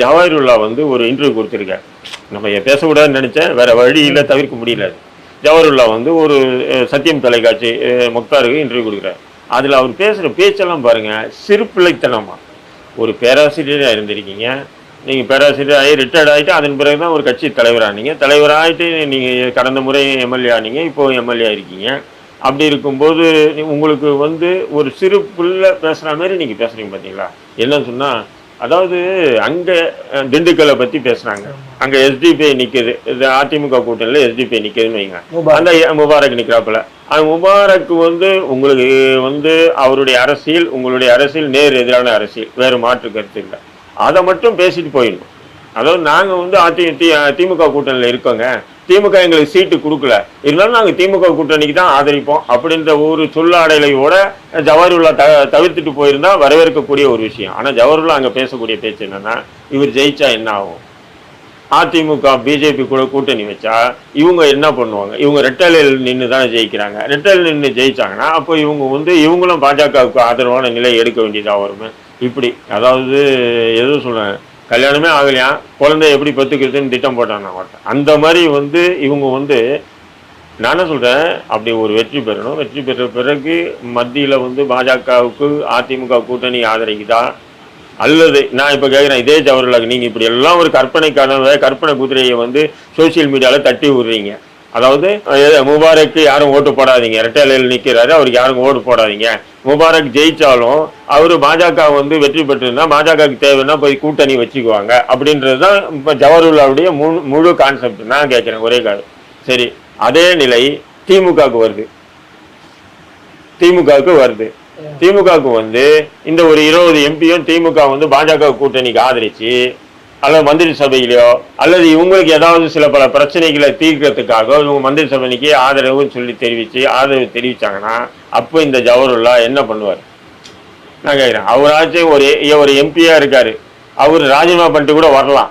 ஜவாஹருல்லா வந்து ஒரு இன்டர்வியூ கொடுத்துருக்கேன் நம்ம இதை பேசக்கூடாதுன்னு நினைச்சேன் வேற இல்லை தவிர்க்க முடியல. ஜவஹர்லா வந்து ஒரு சத்தியம் தொலைக்காட்சி முக்தாருக்கு இன்டர்வியூ கொடுக்குறாரு. அதில் அவர் பேசுகிற பேச்செல்லாம் பாருங்க சிறுப்பிள்ளைத்தனமாக ஒரு பேராசிரியராக இருந்திருக்கீங்க. நீங்கள் பேராசிரியர் ஆகி ரிட்டையர்ட் ஆகிட்டு அதன் பிறகு தான் ஒரு கட்சி தலைவரானீங்க. தலைவராகிட்டு நீங்கள் கடந்த முறை எம்எல்ஏ ஆனீங்க இப்போ எம்எல்ஏ இருக்கீங்க அப்படி இருக்கும்போது உங்களுக்கு வந்து ஒரு சிறு பிள்ளை பேசுகிற மாதிரி நீங்கள் பேசுகிறீங்க பார்த்தீங்களா என்னன்னு சொன்னால் அதாவது அங்க திண்டுக்கல்லை பத்தி பேசுறாங்க. அங்க எஸ்டிபி நிக்குது. இது அதிமுக கூட்டணியில எஸ்டிபி நிக்குதுன்னு வைங்க. அந்த முபாரக் நிக்கிறாப்புல. அந்த முபாரக் வந்து உங்களுக்கு வந்து அவருடைய அரசியல் உங்களுடைய அரசியல் நேர் எதிரான அரசியல். வேறு மாற்று கருத்து இல்லை. அதை மட்டும் பேசிட்டு போயிடணும். அதாவது நாங்க வந்து அதி திமுக கூட்டணியில இருக்கோங்க. திமுக எங்களுக்கு சீட்டு கொடுக்கல. இருந்தாலும் நாங்கள் திமுக கூட்டணிக்கு தான் ஆதரிப்போம். அப்படின்ற ஒரு சொல்லாடலையோட ஜவஹர்லா த தவிர்த்துட்டு போயிருந்தா வரவேற்கக்கூடிய ஒரு விஷயம். ஆனால் ஜவஹர்லா அங்கே பேசக்கூடிய பேச்சு என்னன்னா இவர் ஜெயிச்சா என்ன ஆகும்? அதிமுக பிஜேபி கூட கூட்டணி வச்சா இவங்க என்ன பண்ணுவாங்க? இவங்க ரெட்டலையில் நின்று தானே ஜெயிக்கிறாங்க. ரெட்டலில் நின்று ஜெயிச்சாங்கன்னா அப்போ இவங்க வந்து இவங்களும் பாஜகவுக்கு ஆதரவான நிலை எடுக்க வேண்டியதாக வருமே? இப்படி. அதாவது எதுவும் சொல்கிறேன் கல்யாணமே ஆகலையா? குழந்தைய எப்படி பெற்றுக்கிறதுன்னு திட்டம் போட்டாங்க அவர்கிட்ட அந்த மாதிரி வந்து இவங்க வந்து நான் என்ன சொல்கிறேன் அப்படி ஒரு வெற்றி பெறணும். வெற்றி பெற்ற பிறகு மத்தியில் வந்து பாஜகவுக்கு அதிமுக கூட்டணி ஆதரிக்குதா? அல்லது நான் இப்போ கேட்குறேன் இதே ஜவஹர்லால் நீங்கள் இப்படி எல்லாம் ஒரு கற்பனை கனவை கற்பனை குதிரையை வந்து சோசியல் மீடியாவில் தட்டி விடுறீங்க. அதாவது முபாரக்கு யாரும் ஓட்டு போடாதீங்க. ரெட்டையில நிற்கிறாரு அவருக்கு யாரும் ஓட்டு போடாதீங்க. முபாரக் ஜெயிச்சாலும் அவர் பாஜக வந்து வெற்றி பெற்றிருந்தா பாஜகவுக்கு தேவைன்னா போய் கூட்டணி வச்சுக்குவாங்க. அப்படின்றது தான் இப்போ ஜவஹர்லாவுடைய முழு முழு கான்செப்ட் நான் கேட்குறேன் ஒரே கால் சரி அதே நிலை திமுகவுக்கு வருது. திமுகவுக்கு வருது. திமுகவுக்கு வந்து இந்த ஒரு இருபது எம்பியும் திமுக வந்து பாஜக கூட்டணிக்கு ஆதரிச்சு அல்லது மந்திரி சபையிலையோ அல்லது இவங்களுக்கு ஏதாவது சில பல பிரச்சனைகளை தீர்க்கறதுக்காக இவங்க மந்திரி சபைக்கு ஆதரவுன்னு சொல்லி தெரிவிச்சு ஆதரவு தெரிவிச்சாங்கன்னா அப்போ இந்த ஜவஹர்லா என்ன பண்ணுவார்? நான் கேட்குறேன் அவராச்சும் ஒரு ஒரு எம்பியா இருக்காரு. அவர் ராஜினாமா பண்ணிட்டு கூட வரலாம்.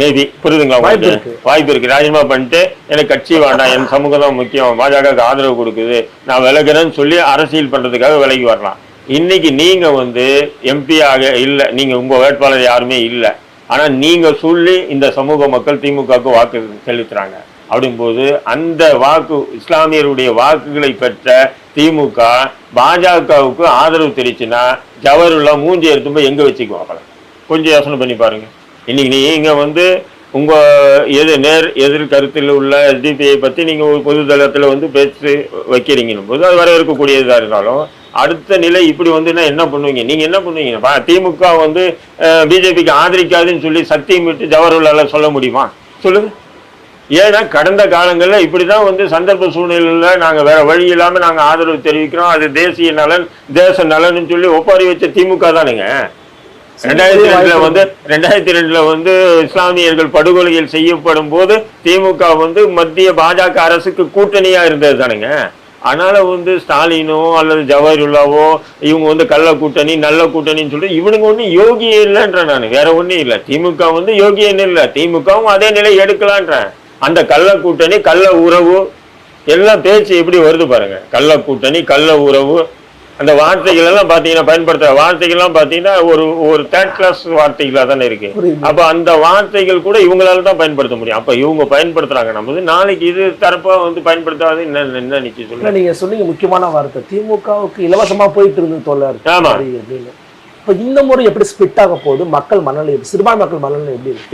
மேபி புரியுதுங்களா வாய்ப்பு உங்களுக்கு இருக்கு. வாய்ப்பு இருக்கு. ராஜினாமா பண்ணிட்டு எனக்கு கட்சி வேண்டாம் என் சமூகம் தான் முக்கியம் பாஜகவுக்கு ஆதரவு கொடுக்குது நான் விலகுறேன்னு சொல்லி அரசியல் பண்றதுக்காக விலகி வரலாம். இன்னைக்கு நீங்க வந்து எம்பியாக இல்ல நீங்க உங்க வேட்பாளர் யாருமே இல்ல. ஆனால் நீங்கள் சொல்லி இந்த சமூக மக்கள் திமுகவுக்கு வாக்கு செலுத்துகிறாங்க அப்படிங்கும்போது அந்த வாக்கு இஸ்லாமியருடைய வாக்குகளை பெற்ற திமுக பாஜகவுக்கு ஆதரவு தெரிச்சுன்னா ஜவஹர்லா மூஞ்சி எடுத்து போய் எங்க வச்சுக்குவாங்க கொஞ்சம் யோசனை பண்ணி பாருங்க. இன்னைக்கு நீங்கள் வந்து உங்கள் எது நேர் எதிர் கருத்தில் உள்ள எஸ்டிபிஐ பற்றி நீங்கள் ஒரு பொது தளத்தில் வந்து பேச்சு வைக்கிறீங்கன்னும் போது அது வரவேற்கக்கூடியதாக இருந்தாலும் அடுத்த நிலை இப்படி வந்துன்னா என்ன பண்ணுவீங்க? நீங்க என்ன பண்ணுவீங்க? திமுக வந்து பிஜேபிக்கு ஆதரிக்காதுன்னு சொல்லி சத்தியம் விட்டு ஜவஹர்லால சொல்ல முடியுமா? சொல்லுங்க. ஏன்னா கடந்த காலங்கள்ல இப்படிதான் வந்து சந்தர்ப்ப சூழ்நிலையில் நாங்க வேற வழி இல்லாம நாங்க ஆதரவு தெரிவிக்கிறோம். அது தேசிய நலன் தேச நலன் சொல்லி ஒப்பாரி வச்ச திமுக தானுங்க. ரெண்டாயிரத்தி ரெண்டுல வந்து ரெண்டாயிரத்தி ரெண்டுல வந்து இஸ்லாமியர்கள் படுகொலைகள் செய்யப்படும் போது திமுக வந்து மத்திய பாஜக அரசுக்கு கூட்டணியா இருந்தது தானுங்க. அதனால் வந்து ஸ்டாலினோ அல்லது ஜவஹர்லாவோ இவங்க வந்து கள்ள கூட்டணி நல்ல கூட்டணின்னு சொல்லிட்டு இவனுங்க ஒன்றும் யோகியே இல்லைன்றேன் நான். வேற ஒன்றும் இல்லை. திமுக வந்து யோகியன்னு இல்லை. திமுகவும் அதே நிலை எடுக்கலான்றேன். அந்த கள்ள கூட்டணி கள்ள உறவு எல்லாம் பேச்சு எப்படி வருது பாருங்க. கள்ள கூட்டணி கள்ள உறவு அந்த வார்த்தைகள் எல்லாம் பாத்தீங்கன்னா பயன்படுத்துற வார்த்தைகள் எல்லாம் பாத்தீங்கன்னா ஒரு ஒரு தேர்ட் கிளாஸ் வார்த்தைகளா தானே இருக்கு. அப்ப அந்த வார்த்தைகள் கூட இவங்களால தான் பயன்படுத்த முடியும். அப்ப இவங்க பயன்படுத்துறாங்க. நம்ம நாளைக்கு இது தரப்பா வந்து பயன்படுத்தாது என்ன என்ன நிச்சயம் சொல்லுங்க? நீங்க சொன்னீங்க முக்கியமான வார்த்தை. திமுகவுக்கு இலவசமா போயிட்டு இருந்தது தோழர். ஆமா. அப்படி அப்படின்னு இப்ப இந்த முறை எப்படி ஸ்பிட் ஆக போகுது? மக்கள் மனநிலை சிறுபான்மை மக்கள் மனநிலை எப்படி இருக்கு?